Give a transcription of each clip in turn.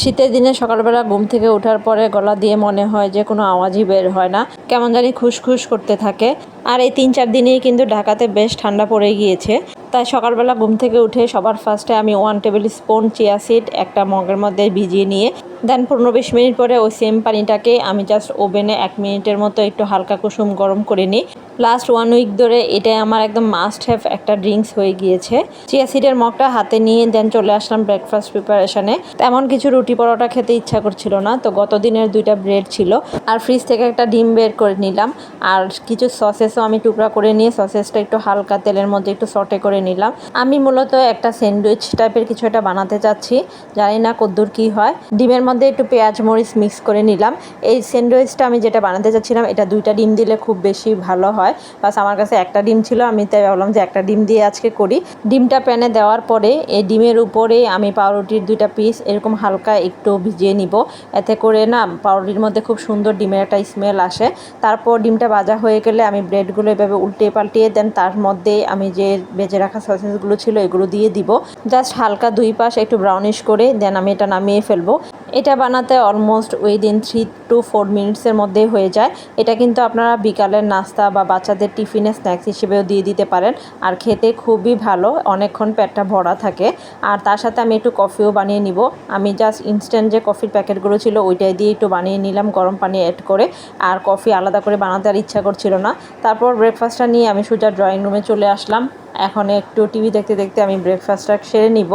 শীতের দিনে সকালবেলা ঘুম থেকে ওঠার পরে গলা দিয়ে মনে হয় যে কোনো আওয়াজই বের হয় না। কেমন জানি খুশখুশ করতে থাকে। আর এই তিন চার দিনেই কিন্তু ঢাকাতে বেশ ঠান্ডা পড়ে গিয়েছে। তাই সকালবেলা ঘুম থেকে উঠে সবার ফার্স্টে আমি one table spoon chia seed একটা মগের মধ্যে ভিজিয়ে নিয়ে দেন পনেরো বিশ মিনিট পরে ওই সেম পানিটাকে আমি জাস্ট ওভেনে এক মিনিটের মতো একটু হালকা কুসুম গরম করে নিই। লাস্ট ওয়ান উইক ধরে এটাই আমার একদম মাস্ট হ্যাভ একটা ড্রিঙ্কস হয়ে গিয়েছে। চিয়া সিডের মগটা হাতে নিয়ে দেন চলে আসলাম ব্রেকফাস্ট প্রিপারেশনে তেমন কিছু রুটি পরোটা খেতে ইচ্ছা করছিল না, তো গত দিনের দুইটা ব্রেড ছিল। আর ফ্রিজ থেকে একটা ডিম বের করে নিলাম। আর কিছু সসেসও আমি টুকরা করে নিয়ে সসেসটা একটু হালকা তেলের মধ্যে একটু সটে করে নিলাম। আমি মূলত একটা স্যান্ডউইচ টাইপের কিছু একটা বানাতে চাচ্ছি। জানি না কদ্দুর কি হয়। ডিমের মধ্যে একটু পেঁয়াজ মরিচ মিক্স করে নিলাম। এই স্যান্ডউইচটা আমি যেটা বানাতে চাচ্ছিলাম, এটা দুইটা ডিম দিলে খুব বেশি ভালো হয়। বাস আমার কাছে একটা ডিম ছিল, আমি তাই ভাবলাম যে একটা ডিম দিয়ে আজকে করি। ডিমটা প্যানে দেওয়ার পরে এই ডিমের উপরে আমি পাউরুটির দুইটা পিস এরকম হালকা একটু ভিজিয়ে নিব। এতে করে না পাউরুটির মধ্যে খুব সুন্দর ডিমের একটা স্মেল আসে। তারপর ডিমটা ভাজা হয়ে গেলে আমি ব্রেডগুলো এভাবে উল্টে পাল্টিয়ে দেন, তার মধ্যে আমি যে বেজে রাখা সসেসগুলো ছিল, এগুলো দিয়ে দিব। জাস্ট হালকা দুই পাশ একটু ব্রাউনিশ করে দেন আমি এটা নামিয়ে ফেলব। এটা বানাতে almost within three two four মিনিটসের মধ্যে হয়ে যায়। এটা কিন্তু আপনারা বিকালের নাস্তা বা বাচ্চাদের টিফিনে স্ন্যাক্স হিসেবেও দিয়ে দিতে পারেন। আর খেতে খুবই ভালো, অনেকক্ষণ পেটটা ভরা থাকে। আর তার সাথে আমি একটু কফিও বানিয়ে নিব। আমি জাস্ট ইনস্ট্যান্ট যে কফির প্যাকেটগুলো ছিল, ওইটাই দিয়ে একটু বানিয়ে নিলাম, গরম পানি অ্যাড করে। আর কফি আলাদা করে বানাতে আর ইচ্ছা করছিল না। তারপর ব্রেকফাস্টটা নিয়ে আমি সোজা ড্রয়িং রুমে চলে আসলাম। এখন একটু টিভি দেখতে দেখতে আমি ব্রেকফাস্টটা সেরে নিব।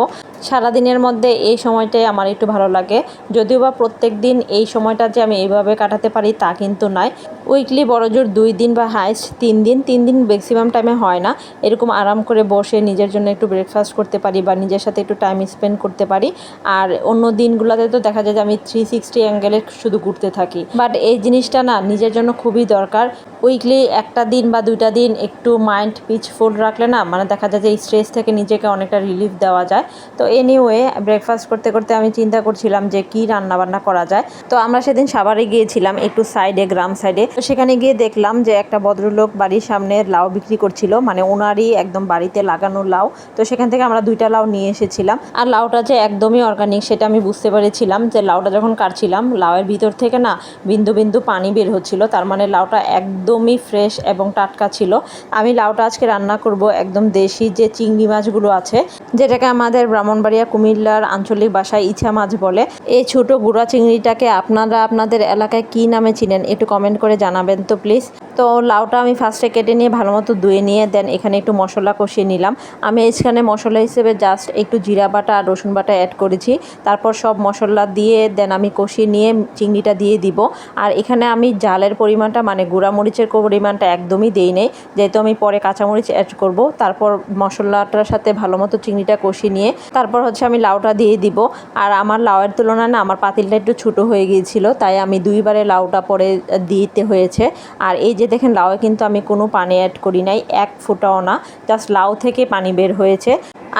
সারাদিনের মধ্যে এই সময়টাই আমার একটু ভালো লাগে। যদিও বা প্রত্যেক দিন এই সময়টা যে আমি এইভাবে কাটাতে পারি তা কিন্তু নয়। উইকলি বড়জোর দুই দিন বা হাইস্ট তিন দিন তিন দিন ম্যাক্সিমাম টাইমে হয় না। এরকম আরাম করে বসে নিজের জন্য একটু ব্রেকফাস্ট করতে পারি বা নিজের সাথে একটু টাইম স্পেন্ড করতে পারি। আর অন্য দিনগুলোতে তো দেখা যায় যে আমি থ্রি সিক্সটি অ্যাঙ্গেলে শুধু ঘুরতে থাকি। বাট এই জিনিসটা না, নিজের জন্য খুবই দরকার। উইকলি একটা দিন বা দুইটা দিন একটু মাইন্ড পিচফুল রাখলে না মানে দেখা যায় যে স্ট্রেস থেকে নিজেকে অনেকটা রিলিফ দেওয়া যায়। তো এনিওয়ে ব্রেকফাস্ট করতে করতে আমি চিন্তা করছিলাম যে কী রান্নাবান্না করা যায়। তো আমরা সেদিন সাভারে গিয়েছিলাম একটু সাইডে গ্রাম সাইডে তো সেখানে গিয়ে দেখলাম যে একটা ভদ্রলোক বাড়ির সামনে লাউ বিক্রি করছিল। মানে ওনারই একদম বাড়িতে লাগানো লাউ। তো সেখান থেকে আমরা দুইটা লাউ নিয়ে এসেছিলাম। আর লাউটা যে একদমই অর্গানিক সেটা আমি বুঝতে পেরেছিলাম যে লাউটা যখন কাটছিলাম, লাউয়ের ভিতর থেকে না বিন্দু বিন্দু পানি বের হচ্ছিল। তার মানে লাউটা একদমই ফ্রেশ এবং টাটকা ছিল। আমি লাউটা আজকে রান্না করব একদম দেশি যে চিংড়ি মাছগুলো আছে, যেটাকে আমাদের ব্রাহ্মণবাড়িয়া কুমিল্লার আঞ্চলিক ভাষায় ইছা মাছ বলে। এই ছোট গুঁড়া চিংড়িটাকে আপনারা আপনাদের এলাকায় কি নামে চিনেন একটু কমেন্ট করে জানাবেন তো প্লিজ তো লাউটা আমি ফার্স্টে কেটে নিয়ে ভালো মতো ধুয়ে নিয়ে দেন এখানে একটু মশলা কষিয়ে নিলাম। আমি এখানে মশলা হিসেবে জাস্ট একটু জিরা বাটা আর রসুন বাটা অ্যাড করেছি। তারপর সব মশলা দিয়ে দেন আমি কষিয়ে নিয়ে চিংড়িটা দিয়ে দিব। আর এখানে আমি জালের পরিমাণটা মানে গুঁড়া মরিচের পরিমাণটা একদমই দিই নেই। যেহেতু আমি পরে কাঁচামরিচ অ্যাড করব, তারপর মশলাটার সাথে ভালো মতো চিংড়িটা কষিয়ে নিয়ে তারপর হচ্ছে আমি লাউটা দিয়ে দিব। আর আমার লাউয়ের তুলনায় না আমার পাতিলটা একটু ছোটো হয়ে গিয়েছিল, তাই আমি দুইবারে লাউটা পরে দিতে হয়েছে। আর এই যে দেখেন লাউয়ে কিন্তু আমি কোনো পানি অ্যাড করি নাই, এক ফোঁটাও না জাস্ট লাউ থেকে পানি বের হয়েছে।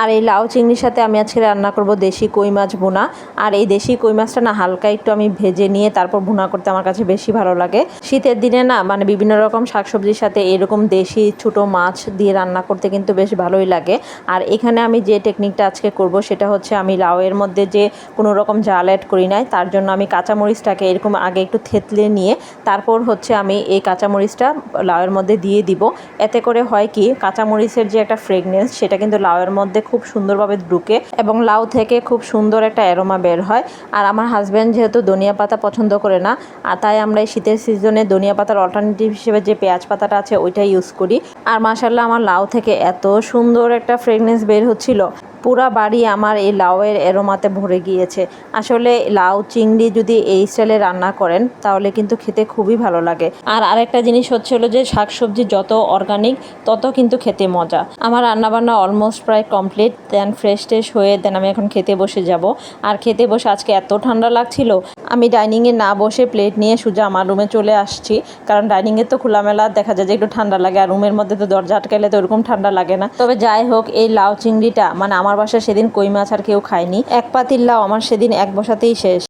আর এই লাউ চিংড়ির সাথে আমি আজকে রান্না করব দেশি কই মাছ বোনা আর এই দেশি কই মাছটা না হালকা একটু আমি ভেজে নিয়ে তারপর ভুনা করতে আমার কাছে বেশি ভালো লাগে। শীতের দিনে না মানে বিভিন্ন রকম শাকসবজির সাথে এরকম দেশি ছোটো মাছ দিয়ে রান্না করতে কিন্তু বেশ ভালোই লাগে। আর এখানে আমি যে টেকনিকটা আজকে করব সেটা হচ্ছে আমি লাউয়ের মধ্যে যে কোনো রকম জাল অ্যাড করি নাই, তার জন্য আমি কাঁচামরিচটাকে এরকম আগে একটু থেতলে নিয়ে তারপর হচ্ছে আমি এই কাঁচামরিচটা লাউয়ের মধ্যে দিয়ে দিব। এতে করে হয় কি কাঁচামরিচের যে একটা ফ্রেগনেন্স সেটা কিন্তু লাউয়ের মধ্যে খুব সুন্দরভাবে ঢুকে এবং লাউ থেকে খুব সুন্দর একটা অ্যারোমা বের হয়। আর আমার হাজব্যান্ড যেহেতু ধনিয়া পাতা পছন্দ করে না, আর তাই আমরা এই শীতের সিজনে ধনিয়া পাতার অল্টারনেটিভ হিসেবে যে পেঁয়াজ পাতাটা আছে, ওইটাই ইউজ করি। আর মাসাল্লাহ আমার লাউ থেকে এত সুন্দর একটা ফ্রেগনেন্স বের হচ্ছিল। পুরা বাড়ি আমার এই লাউয়ের এরোমাতে ভরে গিয়েছে। আসলে লাউ চিংড়ি যদি এই স্টাইলে রান্না করেন, তাহলে কিন্তু খেতে খুবই ভালো লাগে। আর আরেকটা জিনিস হচ্ছে হলো যে, শাকসবজি যত অর্গানিক তত কিন্তু খেতে মজা। আমার রান্নাবান্না অলমোস্ট প্রায় কমপ্লিট দেন ফ্রেশ ট্রেশ হয়ে দেন আমি এখন খেতে বসে যাব। আর খেতে বসে আজকে এত ঠান্ডা লাগছিল আমি ডাইনিংয়ে না বসে প্লেট নিয়ে সোজা আমার রুমে চলে আসছি। কারণ ডাইনিংয়ে তো খোলামেলা দেখা যায় যে একটু ঠান্ডা লাগে, আর রুমের মধ্যে তো দরজা আটকাইলে তো ওরকম ঠান্ডা লাগে না। তবে যাই হোক, এই লাউ চিংড়িটা মানে আমার বাসায় সেদিন কই মাছ আর কেউ খায়নি। এক পাতির লাউ আমার সেদিন এক বসাতেই শেষ।